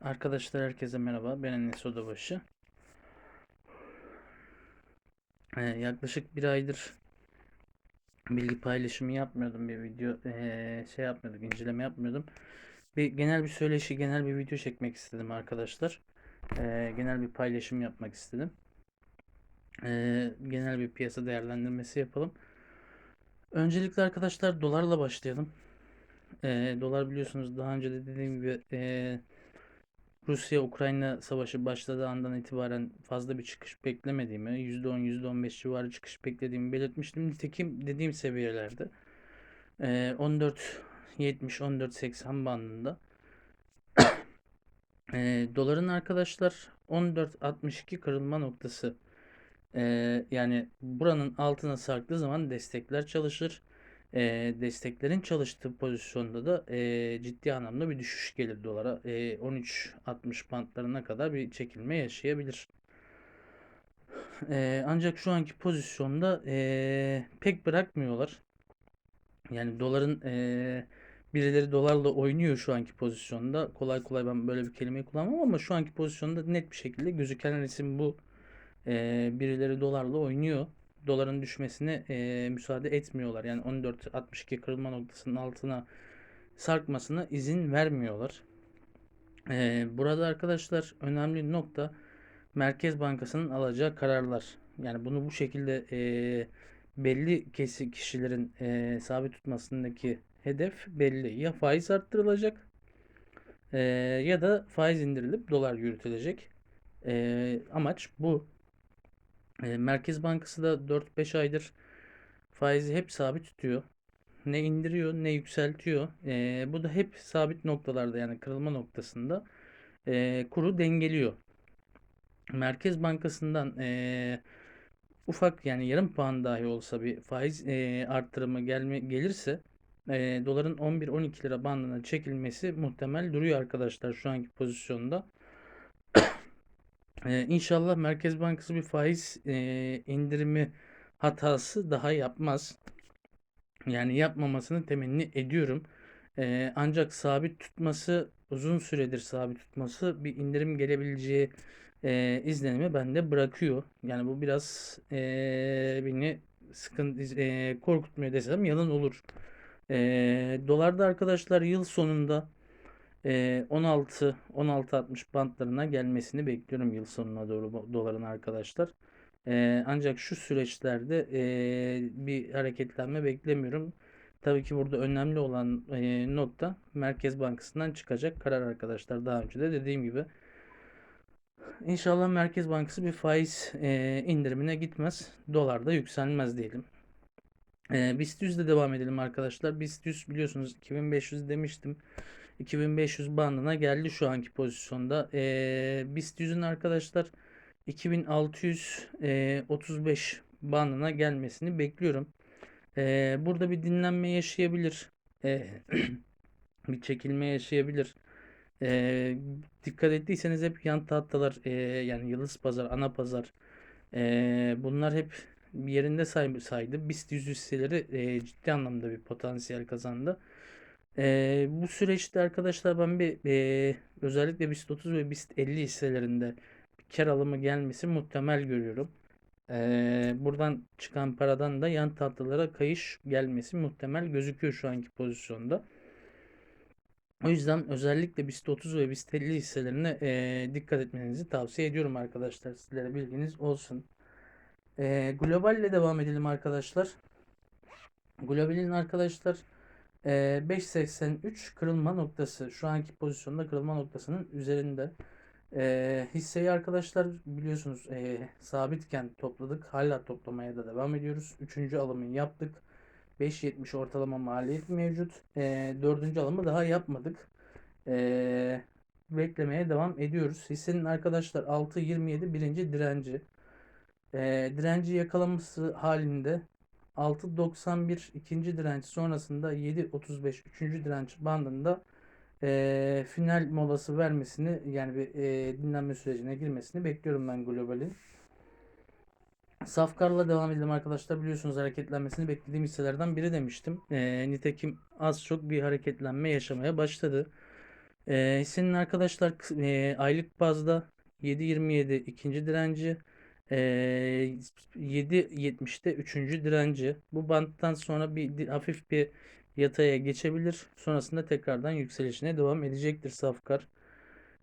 Arkadaşlar herkese merhaba. Ben Enes Odabaşı. Ee, yaklaşık bir aydır bilgi paylaşımı yapmıyordum. Bir video ee, şey yapmıyorduk, inceleme yapmıyordum. Bir genel bir söyleşi, genel bir video çekmek istedim arkadaşlar. Ee, genel bir paylaşım yapmak istedim. Ee, genel bir piyasa değerlendirmesi yapalım. Öncelikle arkadaşlar dolarla başlayalım. Ee, dolar biliyorsunuz daha önce de dediğim gibi ee, Rusya-Ukrayna savaşı başladığı andan itibaren fazla bir çıkış beklemediğimi, %10, %15 civarı çıkış beklediğimi belirtmiştim. Nitekim dediğim seviyelerde e, 14.70, 14.80 bandında. E, doların arkadaşlar 14.62 kırılma noktası. E, yani buranın altına sarktığı zaman destekler çalışır. E, desteklerin çalıştığı pozisyonda da e, ciddi anlamda bir düşüş gelir dolara. E, 13.60 bantlarına kadar bir çekilme yaşayabilir. E, ancak şu anki pozisyonda e, pek bırakmıyorlar. Yani doların e, birileri dolarla oynuyor şu anki pozisyonda. Kolay kolay ben böyle bir kelimeyi kullanmam ama şu anki pozisyonda net bir şekilde gözüken resim bu. E, birileri dolarla oynuyor doların düşmesine e, müsaade etmiyorlar. Yani 14.62 kırılma noktasının altına sarkmasına izin vermiyorlar. E, burada arkadaşlar önemli nokta Merkez Bankası'nın alacağı kararlar. Yani bunu bu şekilde e, belli kesi kişilerin e, sabit tutmasındaki hedef belli. Ya faiz arttırılacak e, ya da faiz indirilip dolar yürütülecek. E, amaç bu. Merkez Bankası da 4-5 aydır faizi hep sabit tutuyor. Ne indiriyor ne yükseltiyor. Bu da hep sabit noktalarda yani kırılma noktasında kuru dengeliyor. Merkez Bankası'ndan ufak yani yarım puan dahi olsa bir faiz arttırımı gelme, gelirse e, doların 11-12 lira bandına çekilmesi muhtemel duruyor arkadaşlar şu anki pozisyonda. Ee, inşallah Merkez Bankası bir faiz e, indirimi hatası daha yapmaz. Yani yapmamasını temenni ediyorum. Ee, ancak sabit tutması uzun süredir sabit tutması bir indirim gelebileceği e, izlenimi bende bırakıyor. Yani bu biraz e, beni sıkıntı e, korkutmuyor desem yalan olur. E, dolarda arkadaşlar yıl sonunda e, 16 16.60 bantlarına gelmesini bekliyorum yıl sonuna doğru doların arkadaşlar. Ancak şu süreçlerde bir hareketlenme beklemiyorum. Tabii ki burada önemli olan e, nokta Merkez Bankası'ndan çıkacak karar arkadaşlar. Daha önce de dediğim gibi. İnşallah Merkez Bankası bir faiz indirimine gitmez. Dolar da yükselmez diyelim. BIST 100 devam edelim arkadaşlar. BIST 100 biliyorsunuz 2500 demiştim. 2500 bandına geldi şu anki pozisyonda. E, BIST 100'ün arkadaşlar 2635 bandına gelmesini bekliyorum. E, burada bir dinlenme yaşayabilir. E, bir çekilme yaşayabilir. E, dikkat ettiyseniz hep yan tahtalar e, yani Yıldız Pazar, Ana Pazar e, bunlar hep yerinde say saydı. BIST 100 hisseleri e, ciddi anlamda bir potansiyel kazandı. E, bu süreçte arkadaşlar ben bir e, özellikle BIST 30 ve BIST 50 hisselerinde bir kar alımı gelmesi muhtemel görüyorum. E, buradan çıkan paradan da yan tahtalara kayış gelmesi muhtemel gözüküyor şu anki pozisyonda. O yüzden özellikle BIST 30 ve BIST 50 hisselerine e, dikkat etmenizi tavsiye ediyorum arkadaşlar. Sizlere bilginiz olsun. E, Global ile devam edelim arkadaşlar. Global'in arkadaşlar e, 5.83 kırılma noktası. Şu anki pozisyonda kırılma noktasının üzerinde. E, hisseyi arkadaşlar biliyorsunuz e, sabitken topladık. Hala toplamaya da devam ediyoruz. Üçüncü alımı yaptık. 5.70 ortalama maliyet mevcut. E, dördüncü alımı daha yapmadık. E, beklemeye devam ediyoruz. Hissenin arkadaşlar 6.27 birinci direnci. E, direnci yakalaması halinde 6.91 ikinci direnç sonrasında 7.35 üçüncü direnç bandında e, final molası vermesini yani bir e, dinlenme sürecine girmesini bekliyorum ben globalin. Safkar'la devam edelim arkadaşlar. Biliyorsunuz hareketlenmesini beklediğim hisselerden biri demiştim. E, nitekim az çok bir hareketlenme yaşamaya başladı. E, hissenin arkadaşlar e, aylık bazda 7.27 ikinci direnci. E, 7.70'te üçüncü direnci. Bu banttan sonra bir hafif bir yataya geçebilir. Sonrasında tekrardan yükselişine devam edecektir Safkar.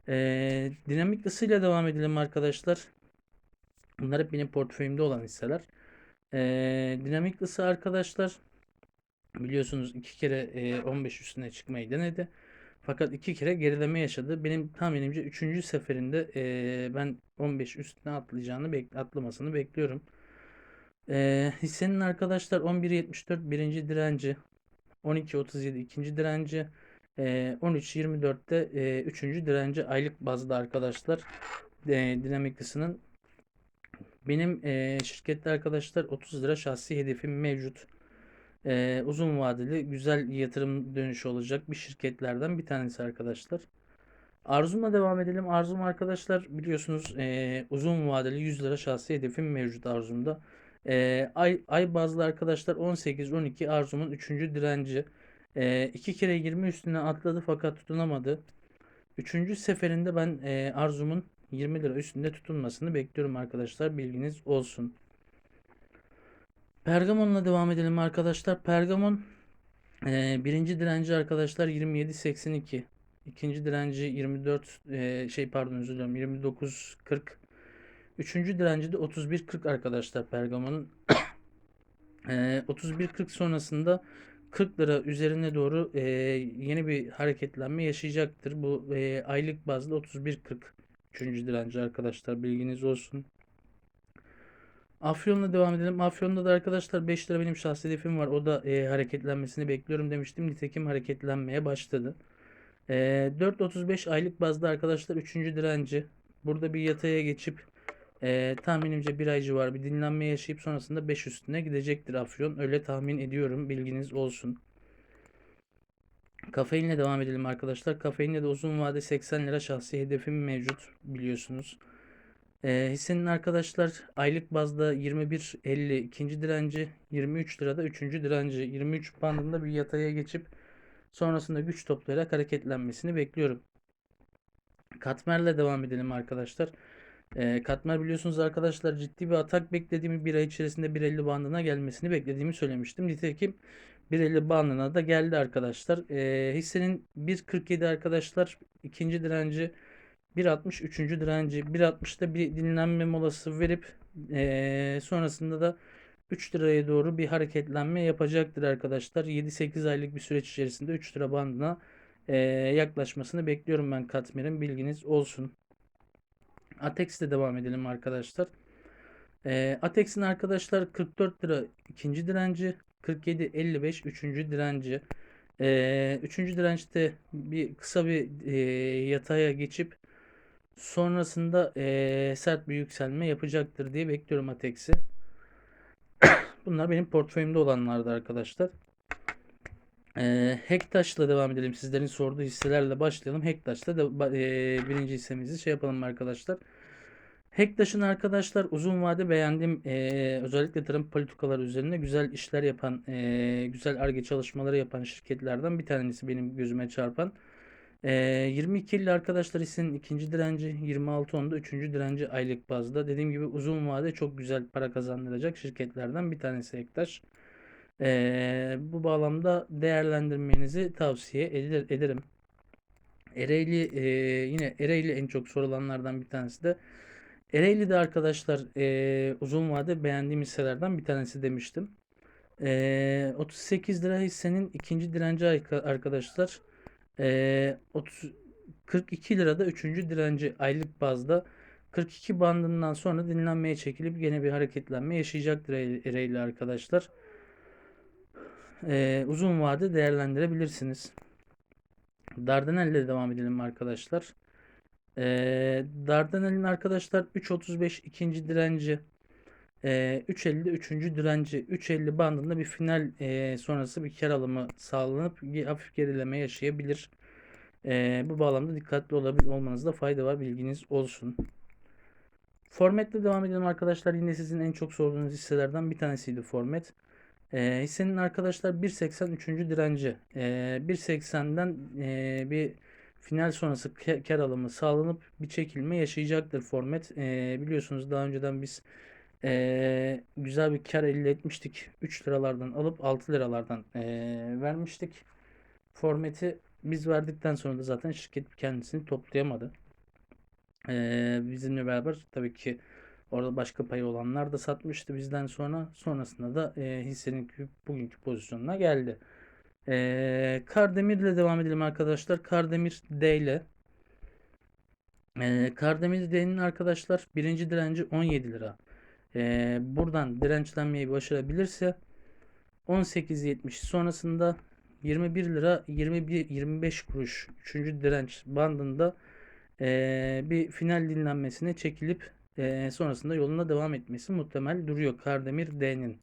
E, dinamik ısıyla devam edelim arkadaşlar. Bunlar hep benim portföyümde olan hisseler. E, dinamik ısı arkadaşlar biliyorsunuz iki kere e, 15 üstüne çıkmayı denedi. Fakat iki kere gerileme yaşadı. Benim tahminimce üçüncü seferinde e, ben 15 üstüne atlayacağını bek atlamasını bekliyorum. E, hissenin arkadaşlar 11.74 birinci direnci, 12.37 ikinci direnci, e, 13.24'te e, üçüncü direnci aylık bazda arkadaşlar e, dinamik ısının. Benim e, şirkette arkadaşlar 30 lira şahsi hedefim mevcut. E, uzun vadeli güzel yatırım dönüşü olacak bir şirketlerden bir tanesi arkadaşlar. Arzumla devam edelim. Arzum arkadaşlar biliyorsunuz e, uzun vadeli 100 lira şahsi hedefim mevcut arzumda. E, ay, ay bazlı arkadaşlar 18-12 arzumun 3. direnci. E, iki kere 20 üstüne atladı fakat tutunamadı. Üçüncü seferinde ben e, arzumun 20 lira üstünde tutunmasını bekliyorum arkadaşlar. Bilginiz olsun. Pergamon'la devam edelim arkadaşlar. Pergamon e, birinci direnci arkadaşlar 27.82. İkinci direnci 24 e, şey pardon özür dilerim 29.40. Üçüncü direnci de 31.40 arkadaşlar Pergamon'un. e, 31.40 sonrasında 40 lira üzerine doğru e, yeni bir hareketlenme yaşayacaktır. Bu e, aylık bazda 31.40. Üçüncü direnci arkadaşlar bilginiz olsun. Afyon'la devam edelim. Afyon'da da arkadaşlar 5 lira benim şahsi hedefim var. O da e, hareketlenmesini bekliyorum demiştim. Nitekim hareketlenmeye başladı. E, 4.35 aylık bazda arkadaşlar 3. direnci. Burada bir yataya geçip e, tahminimce bir ay civarı bir dinlenme yaşayıp sonrasında 5 üstüne gidecektir Afyon. Öyle tahmin ediyorum. Bilginiz olsun. Kafeinle devam edelim arkadaşlar. Kafeinle de uzun vade 80 lira şahsi hedefim mevcut biliyorsunuz. E, hissenin arkadaşlar aylık bazda 21.50 ikinci direnci, 23 lirada üçüncü direnci, 23 bandında bir yataya geçip sonrasında güç toplayarak hareketlenmesini bekliyorum. Katmer'le devam edelim arkadaşlar. E, Katmer biliyorsunuz arkadaşlar ciddi bir atak beklediğimi bir ay içerisinde 1.50 bandına gelmesini beklediğimi söylemiştim. Nitekim 1.50 bandına da geldi arkadaşlar. E, hissenin 1.47 arkadaşlar ikinci direnci 1.60 üçüncü direnci 1.60'da bir dinlenme molası verip e, sonrasında da 3 liraya doğru bir hareketlenme yapacaktır arkadaşlar. 7-8 aylık bir süreç içerisinde 3 lira bandına e, yaklaşmasını bekliyorum ben Katmer'in bilginiz olsun. Atex'te devam edelim arkadaşlar. E, Atex'in arkadaşlar 44 lira ikinci direnci 47.55 üçüncü direnci. E, üçüncü dirençte bir kısa bir e, yataya geçip sonrasında e, sert bir yükselme yapacaktır diye bekliyorum Atex'i. Bunlar benim portföyümde olanlardı arkadaşlar. E, Hektaş'la devam edelim. Sizlerin sorduğu hisselerle başlayalım. Hektaş'la da e, birinci hissemizi şey yapalım arkadaşlar. Hektaş'ın arkadaşlar uzun vade beğendiğim e, özellikle tarım politikaları üzerine güzel işler yapan, e, güzel arge çalışmaları yapan şirketlerden bir tanesi benim gözüme çarpan. E, 22 ile arkadaşlar hissenin ikinci direnci, 26 onda üçüncü direnci aylık bazda. Dediğim gibi uzun vade çok güzel para kazandıracak şirketlerden bir tanesi Hektaş. E, bu bağlamda değerlendirmenizi tavsiye eder, ederim. Ereğli e, yine Ereğli en çok sorulanlardan bir tanesi de. Ereğli'de arkadaşlar e, uzun vade beğendiğim hisselerden bir tanesi demiştim. E, 38 lira hissenin ikinci direnci arkadaşlar. E, 30, 42 lirada üçüncü direnci aylık bazda. 42 bandından sonra dinlenmeye çekilip yine bir hareketlenme yaşayacaktır Ereğli arkadaşlar. E, uzun vade değerlendirebilirsiniz. Dardanel'le devam edelim arkadaşlar. Ee, Dardanel'in arkadaşlar 3.35 ikinci direnci. Ee, 3.50'de üçüncü direnci. 3.50 bandında bir final e, sonrası bir kar alımı sağlanıp hafif gerileme yaşayabilir. Ee, bu bağlamda dikkatli olabil olmanızda fayda var. Bilginiz olsun. Format'le devam edelim arkadaşlar. Yine sizin en çok sorduğunuz hisselerden bir tanesiydi Format. Ee, hissenin arkadaşlar 1.80 üçüncü direnci. Ee, 1.80'den e, bir final sonrası kar alımı sağlanıp bir çekilme yaşayacaktır format. Ee, biliyorsunuz daha önceden biz ee, güzel bir kar elde etmiştik. 3 liralardan alıp 6 liralardan ee, vermiştik. Formati biz verdikten sonra da zaten şirket kendisini toplayamadı. Ee, bizimle beraber tabii ki orada başka payı olanlar da satmıştı bizden sonra. Sonrasında da e, hissenin bugünkü pozisyonuna geldi. Ee, Kardemir ile devam edelim arkadaşlar. Kardemir D ile. Ee, Kardemir D'nin arkadaşlar birinci direnci 17 lira. Buradan dirençlenmeyi başarabilirse 18.70 sonrasında 21 lira 21 25 kuruş 3. direnç bandında ee, bir final dinlenmesine çekilip ee, sonrasında yoluna devam etmesi muhtemel duruyor Kardemir D'nin.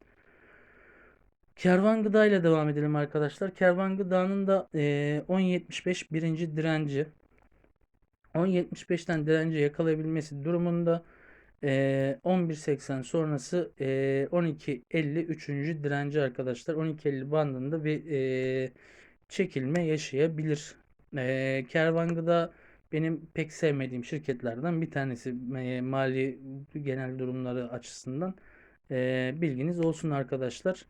Kervan Gıda ile devam edelim arkadaşlar. Kervan Gıda'nın da ee, 10.75 birinci direnci. 10.75'ten direnci yakalayabilmesi durumunda ee, 11.80 sonrası ee, 12.50 üçüncü direnci arkadaşlar. 12.50 bandında bir ee, çekilme yaşayabilir. Ee, Kervan Gıda benim pek sevmediğim şirketlerden bir tanesi ee, mali genel durumları açısından. Ee, bilginiz olsun arkadaşlar.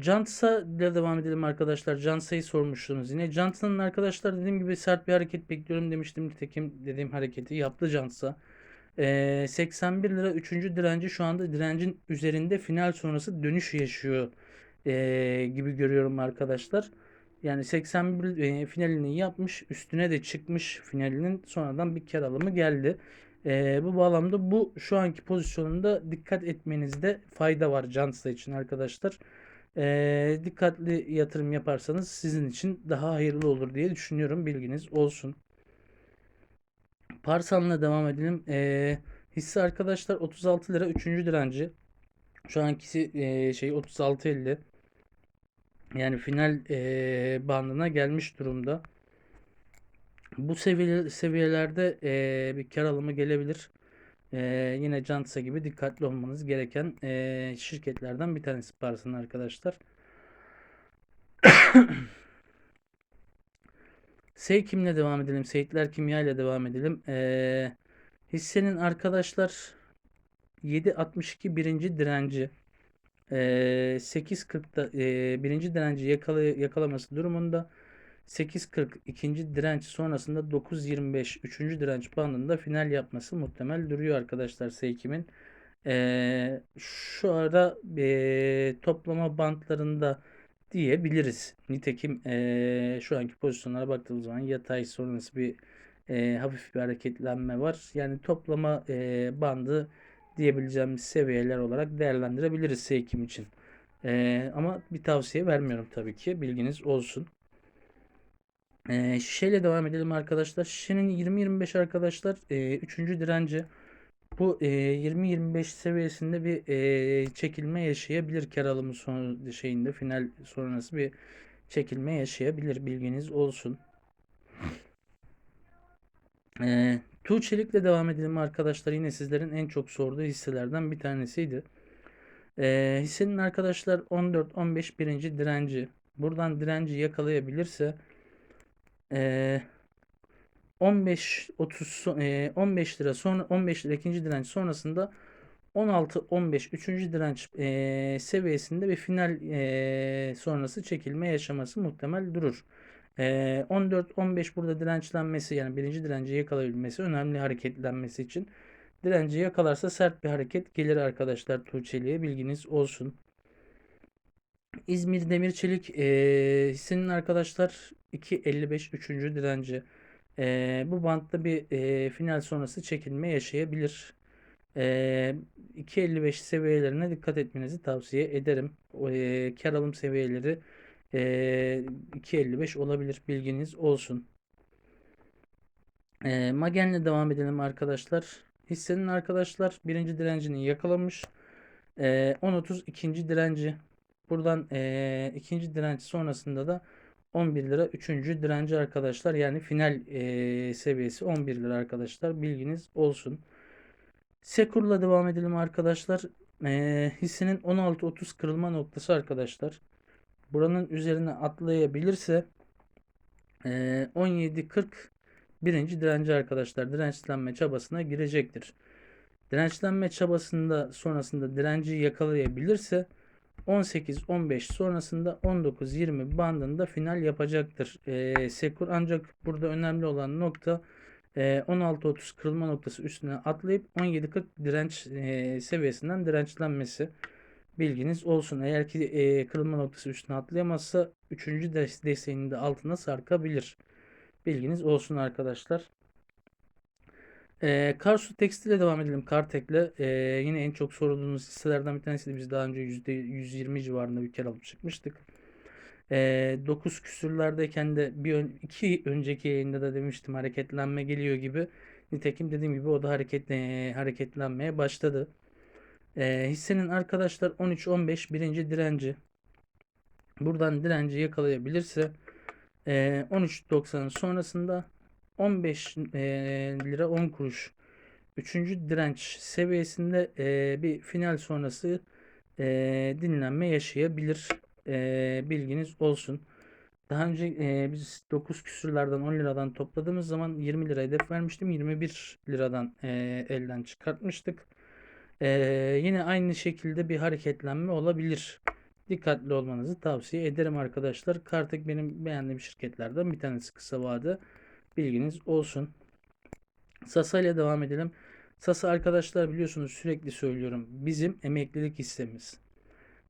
Jansa ile devam edelim arkadaşlar. Jansa'yı sormuştunuz yine. Jansa'nın arkadaşlar dediğim gibi sert bir hareket bekliyorum demiştim. Nitekim dediğim hareketi yaptı Jansa. Ee, 81 lira 3. direnci şu anda direncin üzerinde final sonrası dönüş yaşıyor ee, gibi görüyorum arkadaşlar. Yani 81 e, finalini yapmış üstüne de çıkmış finalinin sonradan bir kar alımı geldi. Ee, bu bağlamda bu şu anki pozisyonunda dikkat etmenizde fayda var Jansa için arkadaşlar. Ee, dikkatli yatırım yaparsanız sizin için daha hayırlı olur diye düşünüyorum. Bilginiz olsun. Parsan'la devam edelim. Ee, hisse arkadaşlar 36 lira 3. direnci. Şu ankisi e, şey 36.50. Yani final e, bandına gelmiş durumda. Bu seviye, seviyelerde e, bir kar alımı gelebilir. E, yine Cansa gibi dikkatli olmanız gereken e, şirketlerden bir tanesi Parsan arkadaşlar. Seykim'le devam edelim. Seyitler Kimya ile devam edelim. E, hissenin arkadaşlar 7.62 birinci direnci. E, 8.40'da e, birinci direnci yakala, yakalaması durumunda 8.40 ikinci direnç sonrasında 9.25 üçüncü direnç bandında final yapması muhtemel duruyor arkadaşlar Seykim'in. Ee, şu ara e, toplama bantlarında diyebiliriz. Nitekim e, şu anki pozisyonlara baktığımız zaman yatay sonrası bir e, hafif bir hareketlenme var. Yani toplama e, bandı diyebileceğimiz seviyeler olarak değerlendirebiliriz Seykim için. E, ama bir tavsiye vermiyorum tabii ki. Bilginiz olsun. E, şişeyle devam edelim arkadaşlar. Şişenin 20-25 arkadaşlar e, 3. direnci. Bu e, 20-25 seviyesinde bir e, çekilme yaşayabilir. Kar alımı son şeyinde final sonrası bir çekilme yaşayabilir. Bilginiz olsun. E, Tuğçelik'le devam edelim arkadaşlar. Yine sizlerin en çok sorduğu hisselerden bir tanesiydi. E, hissenin arkadaşlar 14-15 birinci direnci. Buradan direnci yakalayabilirse e, 15 30 e, 15 lira sonra 15 lira ikinci direnç sonrasında 16 15 üçüncü direnç e, seviyesinde bir final e, sonrası çekilme yaşaması muhtemel durur. E, 14 15 burada dirençlenmesi yani birinci direnci yakalayabilmesi önemli hareketlenmesi için. Direnci yakalarsa sert bir hareket gelir arkadaşlar Tuğçeli'ye bilginiz olsun. İzmir Demir Çelik e, hissenin arkadaşlar 2.55 üçüncü direnci. E, bu bantta bir e, final sonrası çekilme yaşayabilir. E, 2.55 seviyelerine dikkat etmenizi tavsiye ederim. E, kar alım seviyeleri e, 2.55 olabilir bilginiz olsun. E, Magen'le devam edelim arkadaşlar. Hissenin arkadaşlar birinci direncini yakalamış. E, 10.30 ikinci direnci. Buradan e, ikinci direnç sonrasında da 11 lira. Üçüncü direnci arkadaşlar. Yani final e, seviyesi 11 lira arkadaşlar. Bilginiz olsun. Sekur'la devam edelim arkadaşlar. E, hissinin 16.30 kırılma noktası arkadaşlar. Buranın üzerine atlayabilirse Ee, 17.40 birinci direnci arkadaşlar dirençlenme çabasına girecektir. Dirençlenme çabasında sonrasında direnci yakalayabilirse 18-15 sonrasında 19-20 bandında final yapacaktır. Ee, Sekur ancak burada önemli olan nokta e, 16-30 kırılma noktası üstüne atlayıp 17-40 direnç e, seviyesinden dirençlenmesi. Bilginiz olsun. Eğer ki e, kırılma noktası üstüne atlayamazsa 3. des- desteğinin de altına sarkabilir. Bilginiz olsun arkadaşlar. E, Karsu Tekstil'e devam edelim. Kartek'le. E, yine en çok sorulduğunuz hisselerden bir tanesiydi. Biz daha önce %120 civarında bir kere alıp çıkmıştık. E, 9 küsürlerdeyken de bir ön- iki önceki yayında da demiştim hareketlenme geliyor gibi. Nitekim dediğim gibi o da hareket, hareketlenmeye başladı. E, hissenin arkadaşlar 13-15 birinci direnci. Buradan direnci yakalayabilirse e, 13.90 sonrasında 15 e, lira 10 kuruş. Üçüncü direnç seviyesinde e, bir final sonrası e, dinlenme yaşayabilir. E, bilginiz olsun. Daha önce e, biz 9 küsürlerden 10 liradan topladığımız zaman 20 lira hedef vermiştim. 21 liradan e, elden çıkartmıştık. E, yine aynı şekilde bir hareketlenme olabilir. Dikkatli olmanızı tavsiye ederim arkadaşlar. Kartek benim beğendiğim şirketlerden bir tanesi kısa vade. Bilginiz olsun. Sasa ile devam edelim. Sasa arkadaşlar biliyorsunuz sürekli söylüyorum. Bizim emeklilik hissemiz.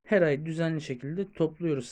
Her ay düzenli şekilde topluyoruz